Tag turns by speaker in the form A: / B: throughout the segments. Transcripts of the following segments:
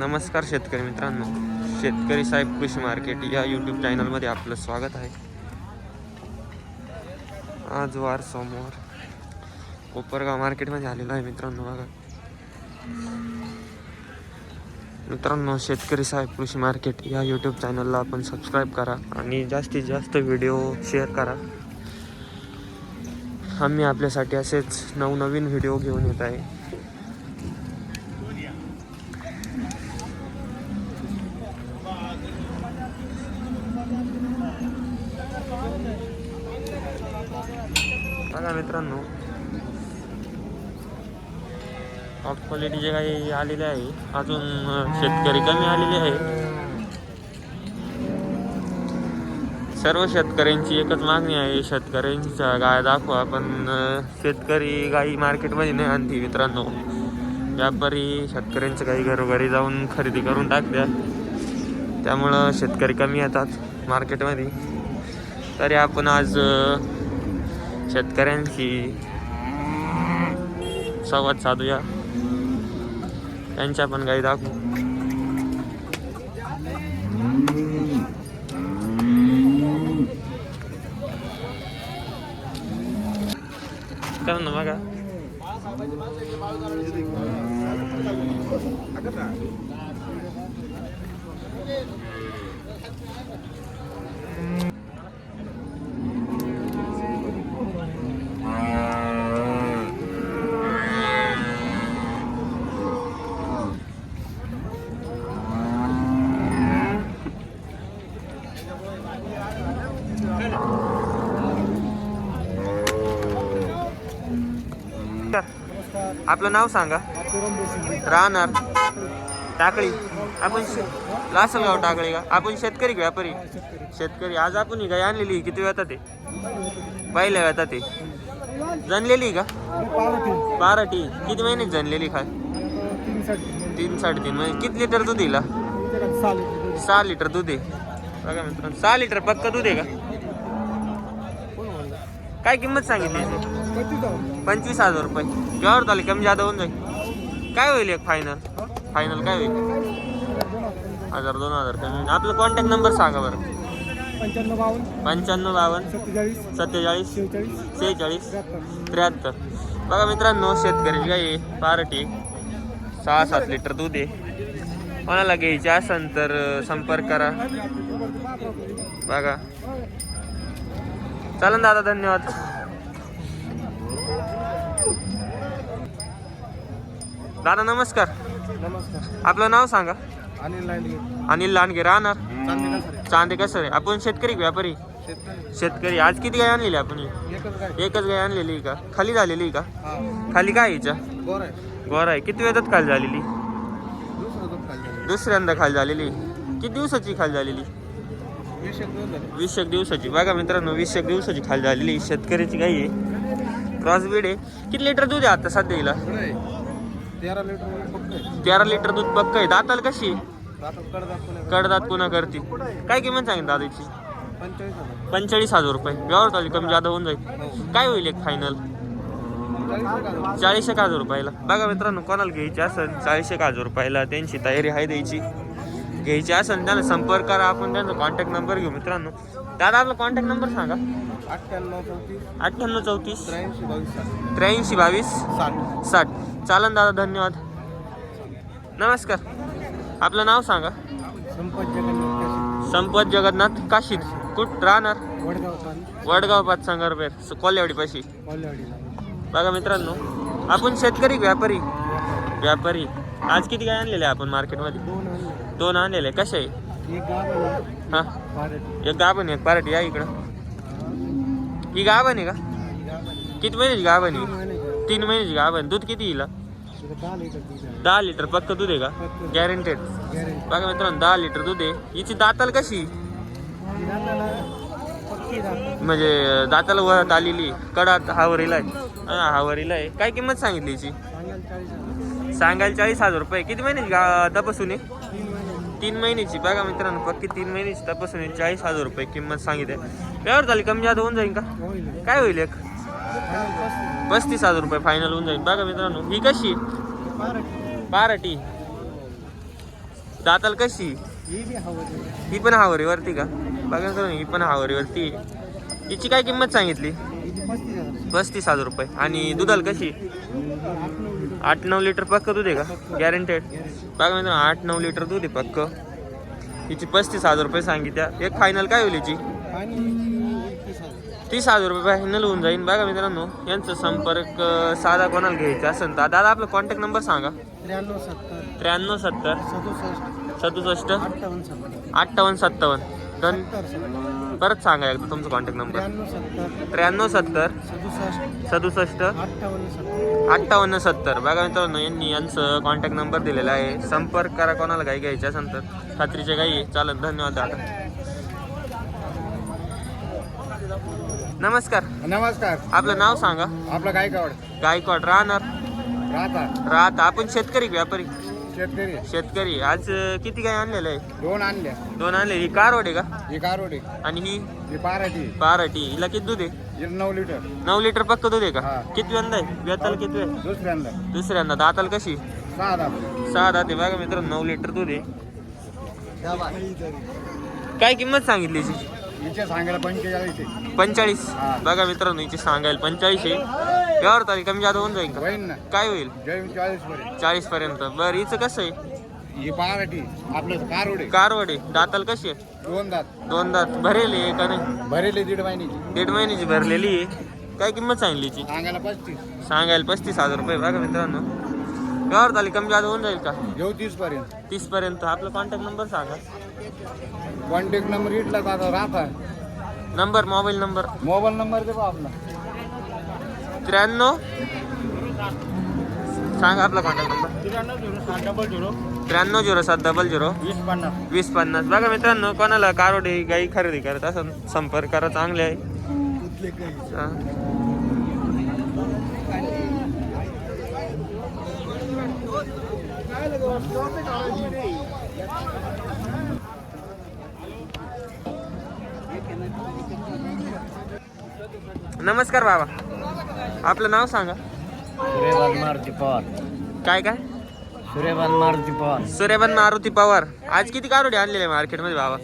A: नमस्कार शेतकरी मित्रांनो. शेतकरी साहेब कृषी मार्केट या यूट्यूब चॅनलमध्ये आपलं स्वागत आहे. आज वार सोमवार. कोपरगाव मार्केटमध्ये आलेलो आहे मित्रांनो बघा. मित्रांनो शेतकरी साहेब कृषी मार्केट या यूट्यूब चॅनलला आपण सबस्क्राईब करा आणि जास्तीत जास्त व्हिडिओ शेअर करा. आम्ही आपल्यासाठी असेच नवनवीन व्हिडिओ घेऊन येत आहे बघा मित्रांनो टॉप क्वालिटीचे काही आलेले आहे अजून शेतकरी कमी आलेले आहे. सर्व शेतकऱ्यांची एकच मागणी आहे शेतकऱ्यांच्या गाय दाखवा पण शेतकरी गाई मार्केटमध्ये नाही आणते मित्रांनो. व्यापारी शेतकऱ्यांचं काही घरोघरी जाऊन खरेदी करून टाकल्या त्यामुळं शेतकरी कमी येतात मार्केटमध्ये. तरी आपण आज शेतकऱ्यांशी संवाद साधूया. त्यांच्या पण गाई दाखवू कर ना बघा आपलं नाव सांगा. राहणार. टाकळी. आपण शे लासलगाव टाकळी का? आपण शेतकरी व्यापारी? शेतकरी. आज आपण ही गाय आणलेली किती वेळात ते पहिल्या वेळात ते जनलेली का? बाराटी किती महिन्यात जनलेली काय तीन साडेतीन. महिने किती लिटर दूध दिला सहा लिटर दूध आहे. बघा मित्रांनो सहा लिटर पक्का दूध आहे का? काय किंमत सांगितली? याची? पंचवीस हजार रुपये. केव्हावर चालेल? कमी जादा होऊन जाईल. काय होईल एक फायनल फायनल काय होईल? हजार दोन हजार कमी. आपला कॉन्टॅक्ट नंबर सांगा बरं.
B: पंच्याण्णव बावन्न.
A: पंच्याण्णव बावन्न.
B: सत्तेचाळीस.
A: सत्तेचाळीस.
B: शेहेचाळीस.
A: सेहेचाळीस
B: त्र्याहत्तर.
A: बघा मित्रांनो शेतकऱ्याची गाई आहे पार्टी सहा सात लिटर दूध आहे. कोणाला घ्यायचे असेल तर संपर्क करा. बघा. चालन दादा धन्यवाद. दादा नमस्कार.
B: नमस्कार.
A: आपलं नाव सांगा.
B: अनिल लांडगे.
A: अनिल लांडगे राहणार? चांदे कसं आहे आपण शेतकरी का व्यापारी?
B: शेतकरी.
A: आज किती गाय आणलेली आपण?
B: एकच गाय.
A: आणलेली का? खाली झालेली का?
B: हा.
A: खाली काय हिच्या?
B: गोर आहे.
A: किती वेळात खाली झालेली. दुसऱ्यांदा खाली झालेली. किती दिवसाची खाली झालेली?
B: वीस एक
A: दिवसाची. बघा मित्रांनो वीस एक दिवसाची खाली झालेली शेतकऱ्याची गाई आहे. क्रॉस बीड आहे. किती लिटर दूध आहे आता सध्या हिला?
B: तेरा लिटर
A: तेरा लिटर दूध पक्क आहे. दाताल कशी
B: कडदात
A: पुन्हा करते. काय किंमत सांगितलं दादाची?
B: पंचेचाळीस हजार.
A: रुपये. व्यवहार चालू कमी जादा होऊन जाईल. काय होईल एक फायनल
B: चाळीस एक हजार.
A: चाळीस एक हजार रुपयाला. बघा मित्रांनो कोणाला घ्यायची असेल चाळीस एक हजार रुपयाला. त्यांची तयारी आहे द्यायची. घ्यायची असेल त्यांना संपर्क करा आपण त्यांचा कॉन्टॅक्ट नंबर घेऊ मित्रांनो. दादा आपला कॉन्टॅक्ट नंबर सांगा.
B: अठ्ठ्याण्णव चौतीस.
A: अठ्ठ्याण्णव चौतीस.
B: त्र्याऐंशी बावीस साठ.
A: त्र्याऐंशी बावीस.
B: साठ.
A: साठ. चालन दादा धन्यवाद. नमस्कार. आपलं नाव सांगा.
B: संपत जगन्नाथ
A: संपत जगन्नाथ काशीद. कुठ राहणार?
B: वडगाव
A: वडगाव पाच संगारपेर कोल्हेवाडीपाशी बघा मित्रांनो आपण शेतकरी व्यापारी. व्यापारी. आज किती काय आणलेले आपण मार्केटमध्ये?
B: दोन आणले.
A: दोन आणलेले. कसे आहे
B: एक गाव आहे.
A: हा? एक गाभण आहे एक पार्ट या इकडं. ही गाभण आहे का? किती महिन्याची गाभण
B: तीन
A: आहे
B: महिने
A: तीन महिन्याची गाभण. दूध किती येईल?
B: दहा लिटर दूध आहे.
A: दहा लिटर पक्क दूध आहे का. गॅरंटेड
B: गॅरंटी
A: बघा मित्रांनो दहा लिटर दूध आहे. हिची दाताल कशी?
B: दाताला पक्की दात
A: म्हणजे दाताला वरत आलेली कडात हावरीला आहे. हा, हावरीला आहे. काय किंमत सांगितली हिची?
B: सांगाल चाळीस हजार.
A: सांगायला चाळीस हजार रुपये. किती महिन्याची गा तपासून
B: तीन
A: महिन्याची. बघा मित्रांनो पक्की तीन महिन्याची तपासून चाळीस हजार रुपये किंमत सांगितली व्यवहार झाली कमी जादा होऊन जाईल का? काय होईल एक?
B: पस्तीस.
A: हजार रुपये फायनल होऊन जाईल बघा मित्रांनो ही कशी?
B: पाराटी
A: बाराटी दाताल कशी?
B: ही पण हावरी
A: वरती पण हावरीवरती का? बघा मित्रांनो ही पण हावरीवरती आहे. हिची काय किंमत सांगितली?
B: पस्तीस हजार
A: रुपये. आणि दुधाल कशी?
B: आठ नऊ लिटर
A: पक्क दूध आहे का? गॅरंटेड बघा मित्रांनो आठ नऊ लिटर दूध आहे पक्क. हिची पस्तीस हजार रुपये सांगितल्या. एक फायनल काय होईल हिची?
B: तीस हजार
A: रुपये फायनल होऊन जाईल बघा मित्रांनो यांचा संपर्क साधा कोणाला घ्यायचा असेल तर. दादा आपला कॉन्टॅक्ट नंबर सांगा.
B: त्र्याण्णव सत्तर.
A: त्र्याण्णव सत्तर
B: सदुसष्ट.
A: सदुसष्ट.
B: अठ्ठावन्न
A: सत्तावन्न. धन परत सांगा एकदा तुमचा कॉन्टॅक्ट नंबर
B: त्र्याण्णव सत्तर. सदुसष्ट. अठ्ठावन्न सत्तर.
A: बघा मित्रांनो यांनी यांचं कॉन्टॅक्ट नंबर दिलेला आहे. संपर्क करा कोणाला गाई घ्यायची असेल तर. खात्रीचे गाई आहे. चालत धन्यवाद दादा. नमस्कार.
C: नमस्कार.
A: आपलं नाव सांगा.
C: आपलं गायकवाड.
A: गायकवाड राहणार.
C: राहता.
A: राहत. आपण शेतकरी व्यापारी?
C: शेतकरी.
A: शेतकरी. आज अं, किती गाय आणलेलं आहे?
C: दोन आणल्या
A: दोन आणले. ही कारवड आहे का?
C: ही कारोडी
A: आणि ही?
C: ही
A: पाराटी हिला किती दूध आहे?
C: ही नऊ लिटर.
A: नऊ लिटर पक्क दूध आहे का?
C: हा.
A: किती व्यंदा आहे? व्यताला किती
C: दुसऱ्यांदा.
A: दुसऱ्यांदा. दाताला कशी?
C: सहा दहा
A: सहा दाते बघा मित्रांनो नऊ लिटर दूध आहे. काय किंमत सांगितली हिची
C: हिचे सांगायला पंचेचाळीस आहे. हा.
A: बघा मित्रांनो हिची सांगायला पंचाळीस आहे. यावर तारीख कमी जादा होऊन जाईल का?
C: ना.
A: काय होईल?
C: जैन चाळीस पर्यंत.
A: चाळीस पर्यंत बरं हिचं कसं आहे?
C: ही आपलं कारोडे
A: कारवड. दाताला कशी आहे?
C: दोन दात.
A: दोन दात. भरेल आहे का नाही?
C: भरेले दीड महिन्याची.
A: दीड महिन्याची भरलेली आहे. काय किंमत सांगली हिची?
C: सांगायला पस्तीस.
A: सांगायला पस्तीस हजार रुपये बघा मित्रांनो. यावर तारीख कमी जादा होऊन जाईल का?
C: घेऊ तीस पर्यंत
A: तीस पर्यंत आपला कॉन्टॅक्ट नंबर सांगा.
C: कॉन्टॅक्ट नंबर इथला राहता.
A: Number mobile number
C: mobile number दे बा आपला.
A: त्र्याण्णव? सांगा आपला कॉन्टॅक्ट नंबर
B: त्र्याण्णव झिरो सात डबल झिरो.
A: त्र्याण्णव झिरो सात डबल झिरो.
B: वीस पन्नास.
A: वीस पन्नास. बघा मित्रांनो कोणाला कारोडी गाई खरेदी करत असं संपर्क करा चांगले आहे. नमस्कार बाबा. आपलं नाव सांगा.
B: सूर्यबान मारुती पवार.
A: काय काय?
B: सूर्यबान मारुती पवार.
A: सूर्यबन मारुती पवार. आज किती कारोडी आणलेले मार्केटमध्ये बाबा?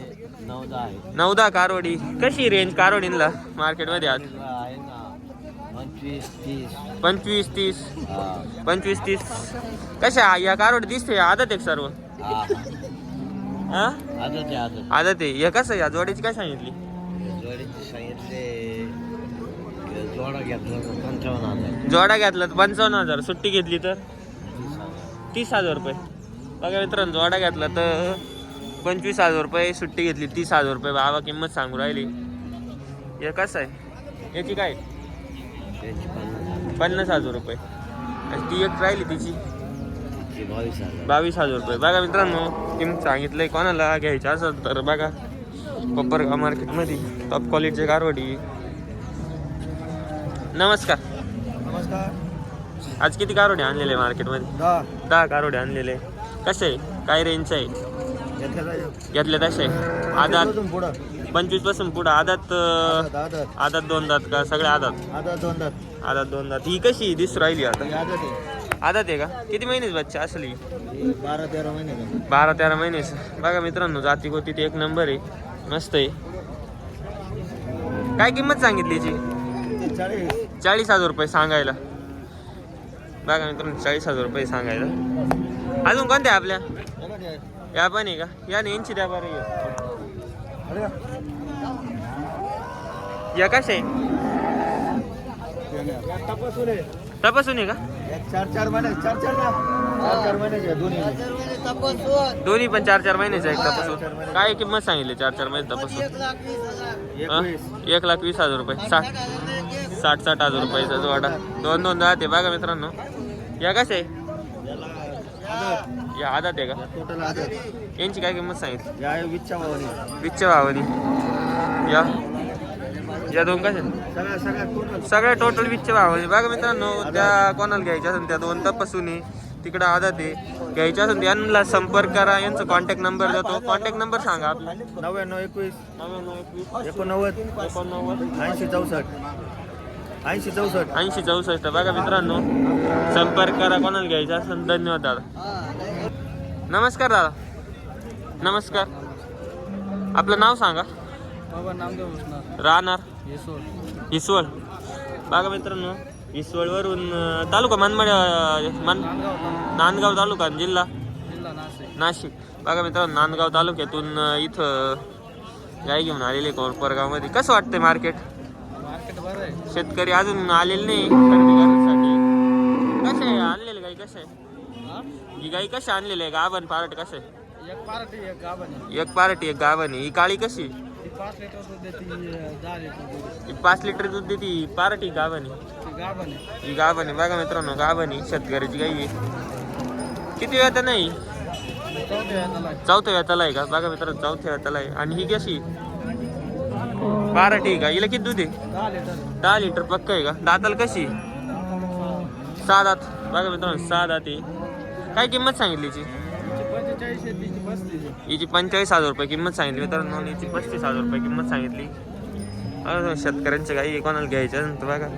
B: नऊदा आहे
A: नऊदा कारवडी कशी रेंज कारवडींला मार्केटमध्ये आज?
B: आहे ना. पंचवीस तीस.
A: पंचवीस तीस.
B: हा.
A: पंचवीस तीस. कशा या कारवडी दिसते आदत आहे का सर्व?
B: हा.
A: हा?
B: आदत आहे आदत.
A: आदत आहे. या कसं या जोडीची काय सांगितली?
B: जोडा घेतला तर पंचावन्न हजार.
A: जोडा घेतला तर पंचावन्न हजार. सुट्टी घेतली तर? तीस हजार रुपये. बघा मित्रांनो जोडा घेतला तर पंचवीस हजार रुपये. सुट्टी घेतली तीस हजार रुपये. बाबा किंमत सांगू राहिली. हे कसं आहे? याची काय?
B: त्यांची पन्नास
A: पन्नास हजार रुपये. आणि ती एक राहिली तिची.
B: ती बावीस हजार.
A: बावीस हजार रुपये. बघा मित्रांनो किंमत सांगितलंय कोणाला घ्यायचं असेल तर बघा. कोपरगाव मार्केटमध्ये टॉप क्वालिटीचे कारवडी. नमस्कार.
B: नमस्कार.
A: आज किती कारवडे आणलेले मार्केटमध्ये?
B: दहा.
A: दहा कारवडे आणलेले. कसे आहे? काय रेंजचे आहे? घेतले तसे आदात
B: पुढं.
A: पंचवीसपासून पुढं. आदात अं,
B: आदत
A: आदात. दोन दात का? सगळे आदात?
B: आदत दोन दात.
A: आदात दोन दात. ही कशी दिसू राहिली आता?
B: आदत आहे.
A: आदात आहे का? किती महिन्याची बच्चा असली?
B: ही बारा तेरा महिने
A: बारा तेरा महिन्याचं बघा मित्रांनो जाती गोतीत एक नंबर आहे. मस्त आहे. काय किंमत सांगितली
B: चाळीस
A: हजार रुपये सांगायला. बघा मित्रांनो चाळीस हजार रुपये सांगायला. अजून कोणत्या आपल्या? या पण आहे का? या नाही यांची द्या बरं या. या कशा आहे
B: तपासून आहे
A: का?
B: चार चार महिने चार चार ना चार चार महिन्याचे दोन्ही
A: दोन्ही पण चार चार महिन्याचे आहे तपासून. काय किंमत सांगितली? चार चार महिने तपासून. एक लाख वीस हजार. रुपये. साठ साठ हजार रुपयाचा जोडा दोन दोन दहा ते बघा मित्रांनो. या आहे या आदात आहे का?
B: टोटल आदत
A: यांची काय किंमत सांगितली?
B: या वीसच्या भावाने.
A: वीसच्या भावानी या. या दोन कशा आहेत?
B: सगळ्या टोटल
A: वीसच्या भावाने. बघा मित्रांनो त्या कोणाला घ्यायच्या असेल त्या दोन तपासून तिकडं आदात आहे. घ्यायच्या असेल यांना संपर्क करा. यांचा कॉन्टॅक्ट नंबर देतो. कॉन्टॅक्ट नंबर सांगा आपला.
B: नव्याण्णव एकवीस
A: नव्याण्णव एकवीस.
B: एकोणनव्वद
A: एकोणनव्वद
B: ऐंशी चौसष्ट. ऐंशी चौसष्ट.
A: ऐंशी चौसष्ट. बघा मित्रांनो संपर्क करा कोणाला घ्यायचा असेल धन्यवाद दादा. नमस्कार दादा. नमस्कार. आपलं नाव सांगा. राहणार? इसवळ. बघा मित्रांनो इसवळवरून तालुका मनमाड मन
C: नांदगाव
A: तालुका. आणि जिल्हा?
C: जिल्हा नाशिक.
A: नाशिक. बघा मित्रांनो नांदगाव तालुक्यातून इथं गाय घेऊन आलेले कोरपरगावमध्ये. कसं वाटतंय मार्केट शेतकरी अजून आलेले नाही खरेदी करण्यासाठी कसे आहे? आणलेले गाई कसे
C: हा?
A: गाई कशी आणलेली आहे? गाभण पारट कसे?
C: एक पार्टी एक गाभण
A: एक पारटी एक गाभण ही काळी कशी?
C: पाच लिटर दूध देते
A: पाच लिटर दूध देते पारटी गाभण ही गाभण आहे. बघा मित्रांनो गाभण शेतकऱ्याची गाई आहे. किती वेळ नाही?
C: चौथ्या
A: वेताला आहे. का? बघा मित्रांनो चौथ्या वेताला आहे. आणि ही कशी? पारटी आहे. का हिला किती दूध आहे?
C: दहा लिटर.
A: पक्क आहे का? दाताला कशी सहा दात बघा मित्रांनो सहा दात आहे. काय किंमत सांगितली हिची?
C: आहे आहे.
A: हिची पंचेचाळीस हजार रुपये किंमत सांगितली मित्रांनो हिची पस्तीस हजार रुपये किंमत सांगितली. बघा शेतकऱ्यांच्या गाई आहे, कोणाला घ्यायच्या नंतर बघा.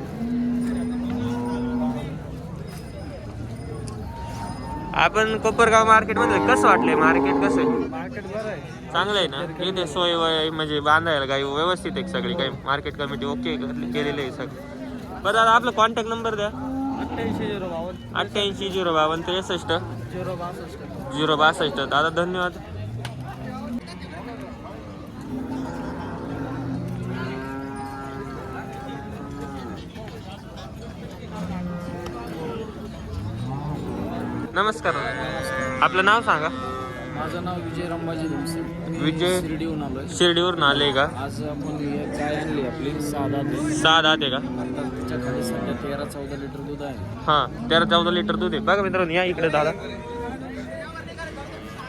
A: आपण कोपरगाव मार्केटमध्ये कसं वाटलंय? मार्केट कसं आहे?
C: मार्केट बरं आहे.
A: चांगलं आहे ना? इथे सोय वय म्हणजे बांधायला काही व्यवस्थित आहे सगळी. काही मार्केट कमिटी ओके केलेलं आहे सगळं. बरं दादा आपला कॉन्टॅक्ट नंबर द्या.
C: अठ्ठ्याऐंशी झिरो बावन्न.
A: अठ्ठ्याऐंशी झिरो बावन्न त्रेसष्ट.
C: झिरो बासष्ट.
A: झिरो बासष्ट. दादा धन्यवाद. नमस्कार. आपलं नाव सांगा.
C: माझं नाव विजय रंबाजी
A: विजय-
C: शिर्डीहून आलोय.
A: शिर्डीवरून आले का?
C: आज आपण गाय आणली आपली
A: सहा दहा ते का?
C: आता तिच्या खाली सध्या तेरा चौदा लिटर दूध आहे.
A: हां तेरा चौदा लिटर दूध आहे. बघा मित्रांनो या इकडे दादा.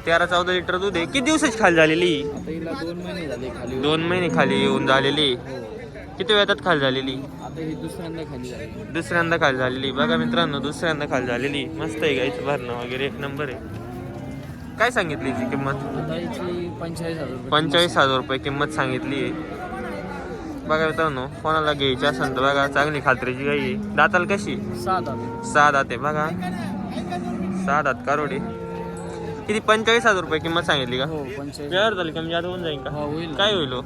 A: तेरा चौदा लिटर दूध आहे. किती दिवसाची खाली झालेली
C: आता हिला दोन महिने झाले खाली
A: दोन महिने खाली येऊन झालेली.
C: हो.
A: किती वेळात खाली झालेली?
C: आता ही दुसऱ्यांदा खाली झाली.
A: दुसऱ्यांदा खाली झालेली. बघा मित्रांनो दुसऱ्यांदा खाली झालेली. मस्त आहे गाईचं भरणं वगैरे. एक नंबर आहे. काय सांगितली हिची किंमत?
C: आता पंचेचाळीस हजार रुपये.
A: पंचेचाळीस हजार रुपये किंमत सांगितली आहे. बघा मित्रांनो कोणाला घ्यायची असेल तर बघा चांगली खात्रीची गाई आहे. दाताला कशी?
C: सात आता
A: सहा दात आहे बघा. सहा दात कारोडे. किती? पंचेचाळीस हजार रुपये किंमत सांगितली का?
C: हो पंचेचाळीस.
A: झाली कमी जादा होऊन जाईल का?
C: हो होईल
A: काय होईल हो?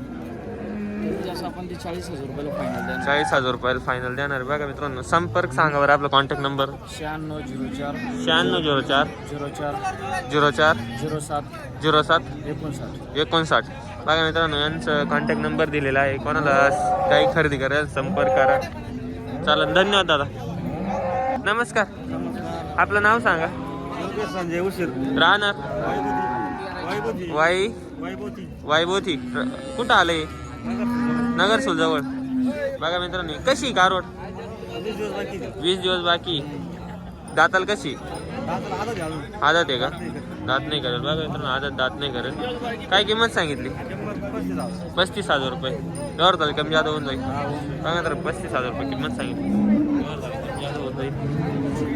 C: जसं आपण ती चाळीस हजार रुपयाला फायनल द्या
A: चाळीस हजार रुपयाला फायनल देणार. बघा मित्रांनो. संपर्क सांगा बरं आपला कॉन्टॅक्ट नंबर
C: शहाण्णव झिरो चार.
A: शहाण्णव झिरो चार.
C: झिरो चार.
A: झिरो चार.
C: झिरो सात.
A: झिरो सात.
C: एकोणसाठ.
A: एकोणसाठ. बघा मित्रांनो यांचं कॉन्टॅक्ट नंबर दिलेला आहे. कोणाला काही खरेदी करायला संपर्क करा. चालेल धन्यवाद दादा. नमस्कार. आपलं नाव सांगा.
B: संजय उशीर.
A: राहणार. वाई? वाईभोवती र- कुठं आलंय? नगर जवळ बघा मित्रांनो कशी कारोड वीस दिवस बाकी. दाताल कशी? आदत आहे का? दात नाही करत. बघा मित्रांनो आदत दात नाही करत. काय किंमत सांगितली? पस्तीस हजार रुपये. व्यवहार झाले कमी जादा होऊन जाईल. बघा तर पस्तीस हजार रुपये किंमत सांगितली.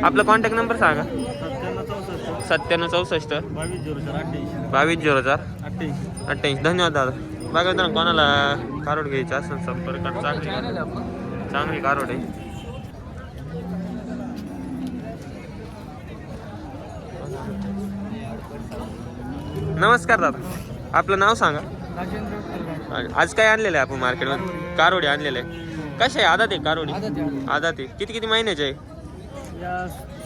A: आपला कॉन्टॅक्ट नंबर सांगा. सत्त्याण्णव चौसष्ट.
B: बावीस झिरो चार अठ्ठ्याऐंशी.
A: बावीस झिरो चार
B: अठ्ठ्याऐंशी
A: अठ्ठ्याऐंशी. धन्यवाद दादा. बघा मित्रांनो कोणाला कारोड घ्यायची असेल संपर्क. चांगली चांगली कारोड आहे. नमस्कार दादा. आपलं नाव सांगा. आज काय आणलेलं आहे आपण मार्केटमध्ये? कारोडी आणलेलं आहे. कसे आहे? आदात आहे कारोडी आदात आहे. किती किती महिन्याचे आहे?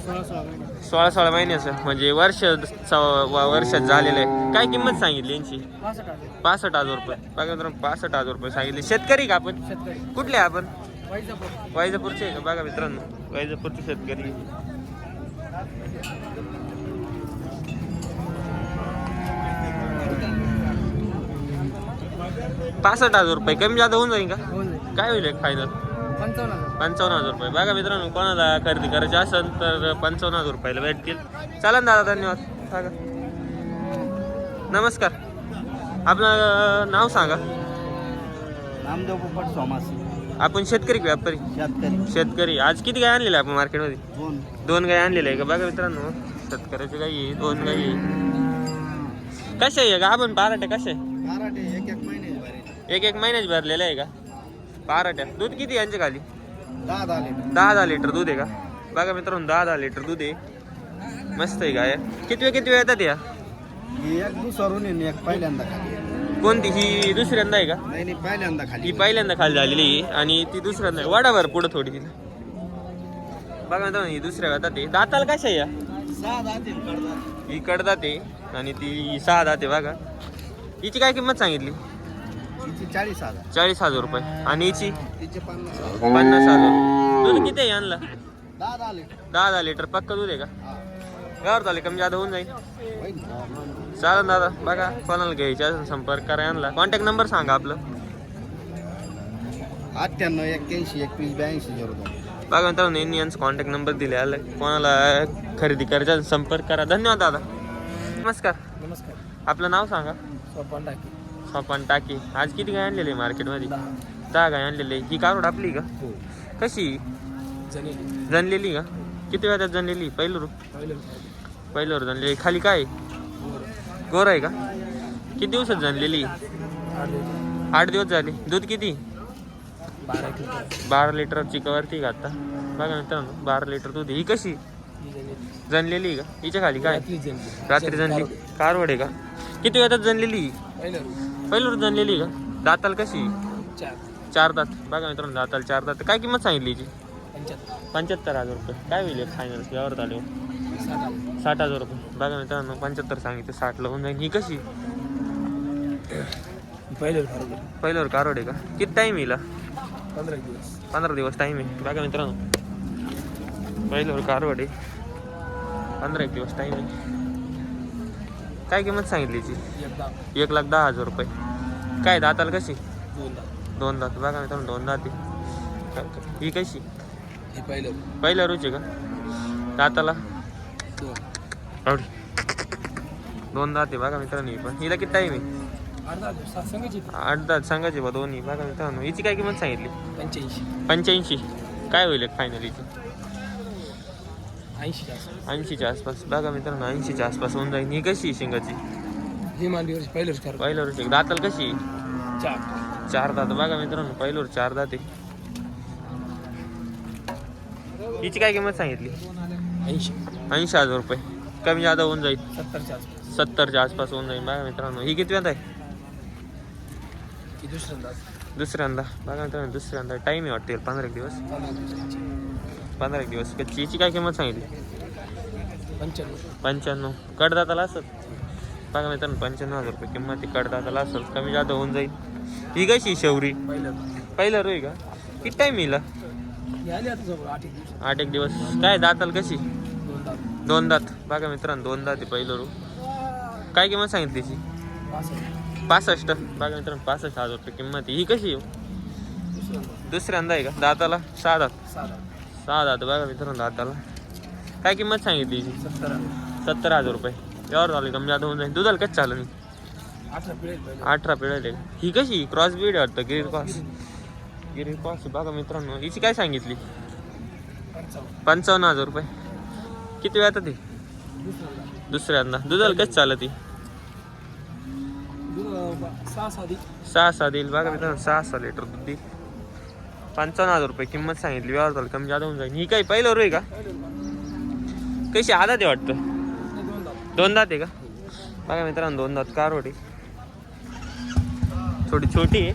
C: सोळा सोळा महिने
A: सोळा सोळा महिन्याचं. म्हणजे वर्ष वर्षात झालेलं आहे. काय किंमत सांगितली यांची?
C: पासष्ट हजार
A: रुपये. बघा मित्रांनो पासष्ट हजार रुपये सांगितले. शेतकरी का आपण? कुठले आपण?
C: वैजापूर.
A: वैजापूरचे? आहे का बघा मित्रांनो वैजापूरचे शेतकरी. पासष्ट हजार रुपये. कमी जादा होऊन जाईल का? काय होईल फायनल
C: पंचावन्न हजार
A: पंचावन्न हजार रुपये. बघा मित्रांनो कोणाला खरेदी करायची असेल तर पंचावन्न हजार रुपयाला भेटतील. चला ना दादा धन्यवाद. सांगा. नमस्कार. आपलं नाव सांगा.
B: नामदेव पोपट सोमास.
A: आपण शेतकरी का व्यापारी?
B: शेतकरी.
A: शेतकरी. आज किती गाय आणलेल्या आपण मार्केटमध्ये?
B: दोन.
A: दोन गाय आणलेल्या आहे का? बघा मित्रांनो शेतकऱ्याची गाई आहे दोन गाई आहे. कशा आहे? का आपण पाराट्या कशा आहे?
B: एक एक महिने
A: एक एक महिन्याच भरलेलं आहे का? पाराट्या दूध किती यांच्या खाली?
B: दहा दहा लिटर.
A: दहा दहा लिटर दूध आहे का? बघा मित्रांनो दहा दहा लिटर दूध आहे. मस्त आहे गाय किती वेळ किती वेळ येतात या?
B: एक दुसरून आहे आणि एक पहिल्यांदा खाली.
A: कोणती? ही दुसऱ्यांदा आहे का?
B: नाही नाही पहिल्यांदा खाली.
A: ही पहिल्यांदा खाली झालेली आहे आणि ती दुसऱ्यांदा. आहे. वाडाभर पुढं थोडी तिला. बघा ना ही दुसऱ्या दातात आहे. दाताला कशा आहे या?
B: सहा कडदात
A: ही कडदात आणि ती सहा दात बघा. हिची काय किंमत सांगितली?
B: चाळीस हजार.
A: चाळीस हजार रुपये. आणि हिची?
B: पन्नास हजार.
A: पन्नास हजार. दूध किती आहे यांना?
B: दहा दहा लिटर.
A: दहा दहा लिटर पक्का दूध आहे का?
B: हा.
A: गावर झाले कमी जादा होऊन जाईल? चालेल दादा बघा. कोणाला घ्यायच्या असेल संपर्क करा यांना. कॉन्टॅक्ट नंबर सांगा आपलं.
B: अठ्ठ्याण्णव एक्क्याऐंशी एकवीस ब्याऐंशी झिरो दोन.
A: बघा मित्रांनो यांनी यांचा कॉन्टॅक्ट नंबर दिले आलाय कोणाला खरेदी करायचा असेल संपर्क करा. धन्यवाद दादा. नमस्कार.
C: नमस्कार.
A: आपलं नाव सांगा.
C: सोपान टाकी
A: सोपान टाकी. आज किती गाय आणलेली आहे मार्केटमध्ये?
C: दहा
A: गाय आणलेली. ही कारोड आपली का?
C: हो.
A: कशी? जनलेली का? किती वेळात जनलेली पहिलं
C: पहिलं
A: पहिल्यावर जनलेली खाली काय? गोर. आहे का? किती दिवसात जनलेली आठ दिवस. झाले. दूध किती?
C: बारा
A: लिटरची कवरती का आता? बघा मित्रांनो बारा लिटर दूध. ही कशी? जनलेली आहे का? हिच्या खाली काय? रात्री जनली कारवड आहे का? किती वेळात जनलेली
C: पहिलं
A: आहे का? दाताल कशी?
C: चार.
A: चार दात. बघा मित्रांनो दाताल चार दात. काय किंमत सांगितली हिची?
C: पंच्याहत्तर.
A: हजार रुपये. काय होईल फायनल यावर आले
C: साठ
A: साठ हजार रुपये. बघा मित्रांनो पंच्याहत्तर सांगितलं साठला होऊन जाईल. ही कशी? पहिल्यावर कारवड. आहे का? किती टाईम येईल
C: पंधरा दिवस.
A: पंधरा दिवस टाईम आहे. बघा मित्रांनो. पहिल्यावर कारवड. आहे पंधरा एक दिवस टाईम आहे. काय किंमत सांगितली हिची
C: एकदा
A: एक लाख दहा हजार रुपये. काय दाताला कशी? दोन दात. बघा मित्रांनो दोन दात. ही कशी?
C: पहिलं.
A: पहिल्या रुची का? दाताला?
C: दोन.
A: दात बघा मित्रांनो ही पण. हिला किती टाईम आहे? आठ दात सांगायचे बा दोन्ही. बघा मित्रांनो हिची काय किंमत सांगितली?
C: पंच्याऐंशी.
A: पंच्याऐंशी. काय होईल फायनल हिची? ऐंशीच्या आसपास. बघा मित्रांनो ऐंशीच्या आसपास होऊन जाईल. ही कशी आहे शिंगाची?
C: हे मांडीवर पहिलंच ठरवलं
A: पहिल्यावर रुची दाताला कशी आहे?
C: चार.
A: चार दात. बघा मित्रांनो पहिल्यावर चार दात आहे. हिची काय किंमत सांगितली?
C: ऐंशी.
A: ऐंशी हजार रुपये. कमी जादा होऊन जाईल.
C: सत्तरच्या आसपास.
A: सत्तरच्या आसपास होऊन जाईल. बघा मित्रांनो ही किती आहे?
C: दुसऱ्यांदा.
A: दुसऱ्यांदा. बघा मित्रांनो दुसऱ्यांदा. टाईम आहे वाटते पंधरा एक दिवस.
C: पंधरा दिवसाची.
A: पंधरा एक दिवस. कच्ची हिची काय किंमत सांगितली?
C: पंच्याण्णव.
A: पंच्याण्णव. कडदाताला असत बघा मित्रांनो पंच्याण्णव हजार रुपये किंमत ती कडदाताला असेल कमी जादा होऊन जाईल. ही कशी शेवरी
C: पहिलं.
A: पहिला रोय का? किती टाईम येईल?
C: आठ एक दिवस.
A: काय दाताल कशी?
C: दोन
A: दात. बघा मित्रांनो दोन दात आहे पहिलं रू काय किंमत सांगितली तिची
C: पासष्ट.
A: बघा मित्रांनो पासष्ट हजार रुपये किंमत आहे. ही कशी आहे?
C: दुसऱ्यांदा.
A: आहे का? दाताला? सहा दात.
C: साधा
A: सहा दात बघा मित्रांनो दाताला. काय किंमत सांगितली
C: सत्तर
A: सत्तर हजार रुपये. यावर झाले कमी जादा होऊन जाईल. दुधाला कच चालू
C: अठरा पिळाले
A: ही कशी? क्रॉस बीड वाटतं गिरीर पास गिरीर पास बघा मित्रांनो हिची काय सांगितली?
C: पंचावन्न.
A: हजार रुपये. किती वेळात ती?
C: दुसऱ्यांदा.
A: दुधाला कच चालत ती?
C: सहा
A: सहा देईल. बघा मित्रांनो सहा सहा लिटर दूध देईल. पंचावन्न हजार रुपये किंमत सांगितली व्यवहार झालं कमी जादा होऊन जाईल. ही काही पहिलं रे का? कशी आधा ते वाटतं?
C: दोन दात
A: आहे का? बघा मित्रांनो दोन दात कारवडी थोडी छोटी आहे.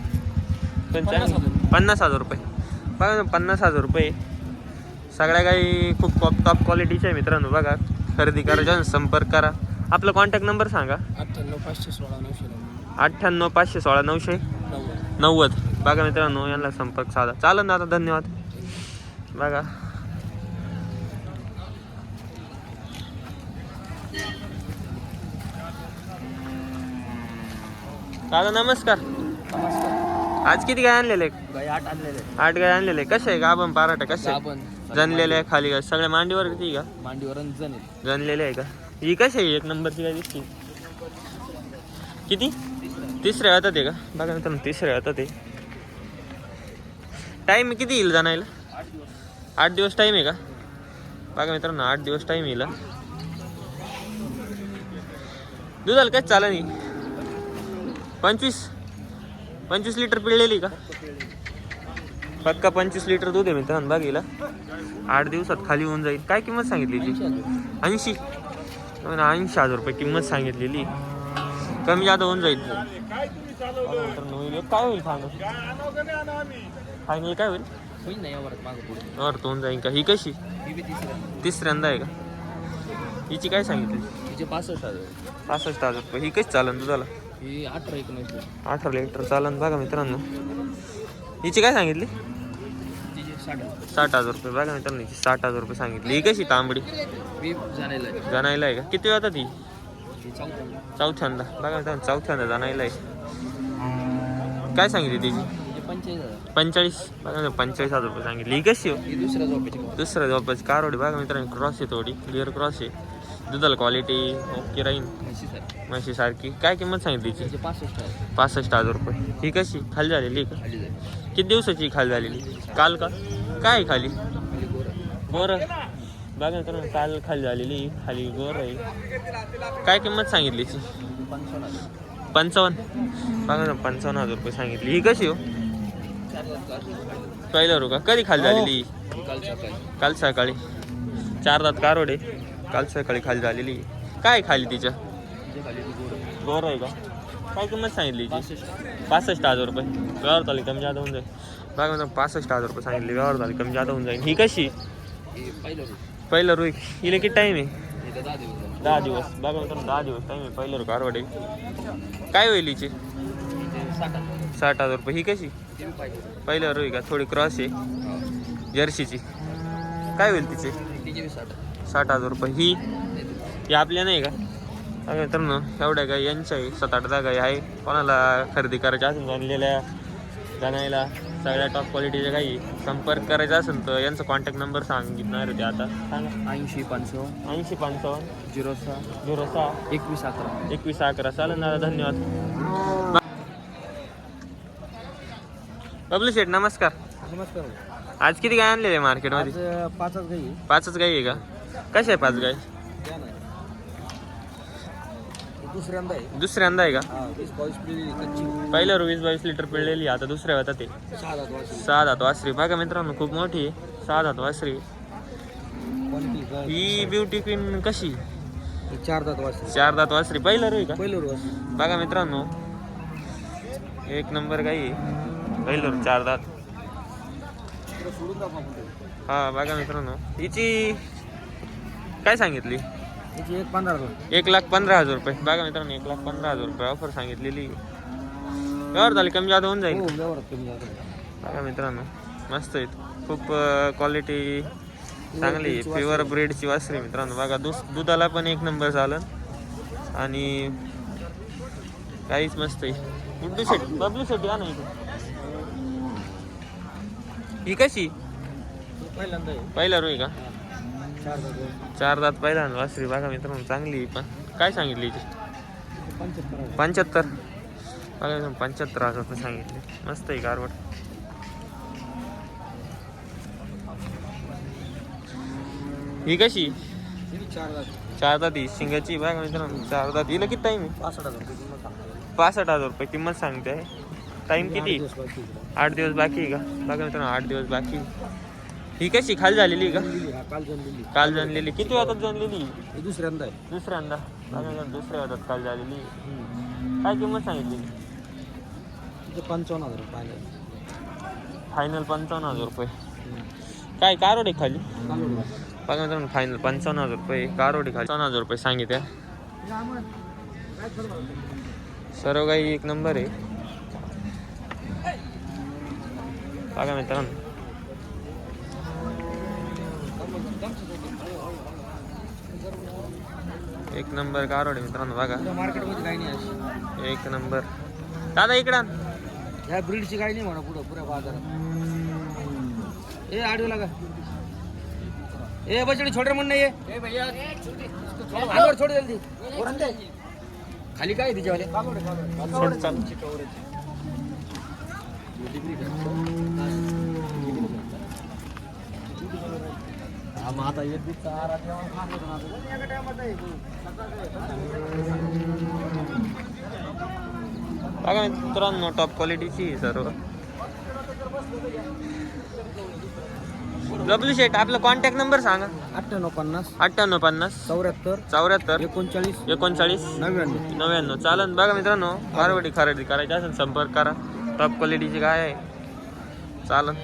C: पन्नास. हजार.
A: रुपये. बघा ना पन्नास हजार रुपये. सगळ्या काही खूप टॉप टॉप क्वालिटीच्या आहे मित्रांनो बघा. खरेदी करायच्या संपर्क करा. आपला कॉन्टॅक्ट नंबर सांगा.
C: अठ्ठ्याण्णव पाचशे सोळा नऊशे
A: अठ्ठ्याण्णव पाचशे सोळा नऊशे
C: नव्वद.
A: बघा मित्रांनो यांना संपर्क साधा. चालेल ना आता धन्यवाद. बघा. दादा नमस्कार.
C: नमस्कार.
A: आज किती गाय आणलेले
C: गाय आठ आणलेले
A: आठ गाय आणलेले कसे आहे गाभण पराठा कसे आहे?
C: आपण
A: जनलेले आहे खाली गाय. सगळ्या मांडीवर किती का?
C: मांडीवर जण
A: जनलेले आहे का? ही कशी आहे? एक नंबरची काय दिसती. किती? तिसऱ्या हातात आहे का? बघा मित्रांनो तिसऱ्या हातात आहे. टाईम किती येईल जाणायला? आठ दिवस टाईम आहे का? बघा मित्रांनो आठ दिवस टाईम येईल. हा. दुधाला काय चालं नाही पंचवीस? पंचवीस लिटर पिळलेली का? पक्का पंचवीस लिटर दूध आहे मित्रांनो बघ आठ दिवसात खाली होऊन जाईल. काय किंमत सांगितलेली ती? ऐंशी. ऐंशी हजार रुपये किंमत सांगितलेली. कमी जादा होऊन जाईल. काय होईल सांग? फायनल काय होईल?
C: होईल ना यावर मागं पुढे.
A: वर होऊन जाईल का? ही कशी?
C: ही बी तिसऱ्या.
A: तिसऱ्यांदा आहे का? हिची काय सांगितली?
C: तिचे पासष्ट हजार.
A: पासष्ट हजार रुपये. ही कशी चालन दुधाला?
C: ही अठरा एकोणीस
A: अठरा लिटर चालन बघा मित्रांनो. हिची काय सांगितली?
C: तिचे साठ हजार.
A: साठ हजार रुपये. बघा मित्रांनो हिची साठ हजार रुपये सांगितली. ही कशी तांबडी?
C: मी जाण्याला आहे.
A: जाणायला आहे का? किती वेळा ती
C: ही? चौथा
A: चौथ्यांदा. बघा मित्रांनो चौथ्यांदा जाणायला आहे. काय सांगितली तिचे?
C: पंचेचाळीस
A: बघा मित्रांनो, पंचेचाळीस हजार रुपये सांगितली. ही. कशी हो
C: दुसऱ्या झोपेची
A: दुसरं जवळपास कारवडी बघा मित्रांनो क्रॉस आहे थोडी क्लिअर क्रॉस आहे. दुधाला क्वालिटी ओके राहील
C: म्हशी सर
A: म्हशी सारखी काय किंमत सांगितली तिची?
C: पासष्ट हजार.
A: पासष्ट हजार रुपये. ही कशी? खाली झालेली का? किती दिवसाची खाली झालेली? काल का? काय आहे खाली?
C: गोरं.
A: बघा मित्रांनो काल खाली झालेली खाली गोर आहे. काय किंमत सांगितली
C: पंचावन्न.
A: बघा ना पंचावन्न हजार रुपये सांगितली. ही कशी हो?
C: चार लाख लाख
A: पहिलं रू का? कधी खाली झालेली?
C: काल सकाळी.
A: काल सकाळी. चार दात कारवडे काल सकाळी खाली झालेली. काय खाली तिच्या?
C: गोरं
A: गोर आहे का? काय किंमत सांगितली
C: पासष्ट
A: हजार रुपये. व्यवहार झाली कमी जादा होऊन जाईल. ना पासष्ट हजार रुपये सांगितले. व्यवहार झाली कमी जादा होऊन जाईल. ही कशी?
C: पहिलं
A: रुई हिला किती टाईम आहे?
C: दहा दिवस झाले.
A: दहा दिवस. बघा मित्रांनो दहा दिवस टाईम आहे. पहिलं कारवाडे काय होईल हिची?
C: साठ हजार
A: रुपये. ही कशी?
C: ते बी पाहिजे
A: पहिलं रुई का? थोडी क्रॉस आहे. जर्सीची काय होईल तिचे?
C: साठ हजार
A: रुपये. ही. ही आपल्या नाही का? बघा मित्रांनो एवढ्या गाई यांच्या आहे. सात आठ गाई आहे. कोणाला खरेदी करायच्या असेल आणलेल्या जाण्याला सगळ्या टॉप क्वालिटीच्या गाई संपर्क करायचा असेल तर यांचा कॉन्टॅक्ट नंबर सांगितणार होते आता. सांगा.
C: ऐंशी पंचावन्न.
A: ऐंशी पंचावन्न.
C: झिरो सहा.
A: झिरो सहा.
C: एकवीस अकरा.
A: एकवीस अकरा. चालेल दादा धन्यवाद. बबलू शेठ नमस्कार.
B: नमस्कार
A: आज किती गाय आणलेले मार्केटमध्ये?
B: पाचच गाई
A: पाचच गाई आहे का? कशा आहे पाच गाय
B: द्या ना. दुसऱ्यांदा आहे.
A: दुसऱ्यांदा आहे का?
B: हा वीस बावीस पिढी कच्ची.
A: पहिल्यावर वीस बावीस लिटर पिळलेली आता दुसऱ्या होता ते
B: सहा दात
A: सहा वासरी. बघा मित्रांनो खूप मोठी आहे. सहा दात वासरी.
B: क्वालिटी
A: ही ब्युटी क्वीन कशी?
B: चार दात वाजली
A: चार दात वासरी. पहिलं रोई का?
B: पहिलं रोज.
A: बघा मित्रांनो एक नंबर गाई पहिलं चार दात. हा बघा मित्रांनो. हिची काय सांगितली?
B: एक पंधरा दोन
A: एक लाख पंधरा हजार रुपये. बघा मित्रांनो एक लाख पंधरा हजार रुपये ऑफर सांगितलेली. व्यवहार झाली कमी जादा होऊन जाईल.
B: हो कमी झालं
A: बघा मित्रांनो मस्त आहेत. खूप क्वालिटी चांगली आहे. प्युअर ब्रेडची वासरी मित्रांनो. बघा दुस दुधाला पण एक नंबर चालन. आणि काहीच मस्त आहे. गुड्डू शेट बबलू इथे. ही कशी?
B: पहिल्यांदा आहे
A: पहिला रोई का?
B: चार दात
A: चार दात पहिला आणि वासरी बघा मित्रांनो चांगली आहे पण. काय सांगितली हिची?
B: पंच्याहत्तर. आहे.
A: पंच्याहत्तर बघा मित्रांनो, पंच्याहत्तर हजार रुपये सांगितले. मस्त आहे कारवड ही कशी?
B: ही चार दात
A: चार दात ही. शिंगाची बघा मित्रांनो चार दात. हिला किती टाईम आहे?
B: पासष्ट हजार
A: पासष्ट हजार रुपये किंमत सांगते टाईम किती?
B: आठ दिवस बाकी
A: का? बघा मित्रांनो आठ दिवस बाकी ही कशी? खाली झालेली का?
B: काल दिली
A: काल जनलेली किती वाजता जनलेली
B: ही दुसऱ्यांदा
A: दुसऱ्यांदा? दुसऱ्या वाजता काल झालेली. काय किंमत सांगितली?
B: पंचावन्न हजार रुपये
A: फायनल पंचावन्न हजार रुपये. काय कारवडे खाली? बघा मित्रांनो फायनल पंचावन्न हजार रुपये कारवडे खाली. पंचावन्न हजार रुपये सांगितले. सर्व काही एक नंबर आहे. बघा मित्रांनो एक नंबर कारवडे मित्रांनो बघा.
B: मार्केटमध्ये काही नाही अशी.
A: एक नंबर. दादा इकडं.
B: ह्या ब्रीडची काही नाही म्हणा पुढं पुऱ्या बाजारात. ए आडवी लागा. ए बचडी छोटे म्हणणं ये अंगावर छोड जल्दी. खाली काय आहे तिच्यावाले?
A: सोड चाल.
B: हा, मग आता एक चारा.
A: बघा मित्रांनो टॉप क्वालिटीची सर्व. लबलू शेट आपला कॉन्टॅक्ट नंबर सांगा.
C: अठ्ठ्याण्णव पन्नास
A: अठ्ठ्याण्णव पन्नास
C: चौऱ्याहत्तर
A: चौऱ्याहत्तर
C: एकोणचाळीस
A: एकोणचाळीस
C: नव्याण्णव.
A: नव्याण्णव. चालन बघा मित्रांनो मारवाडी खरेदी करायची असेल संपर्क करा. टॉप क्वालिटीची गाय आहे? चालन.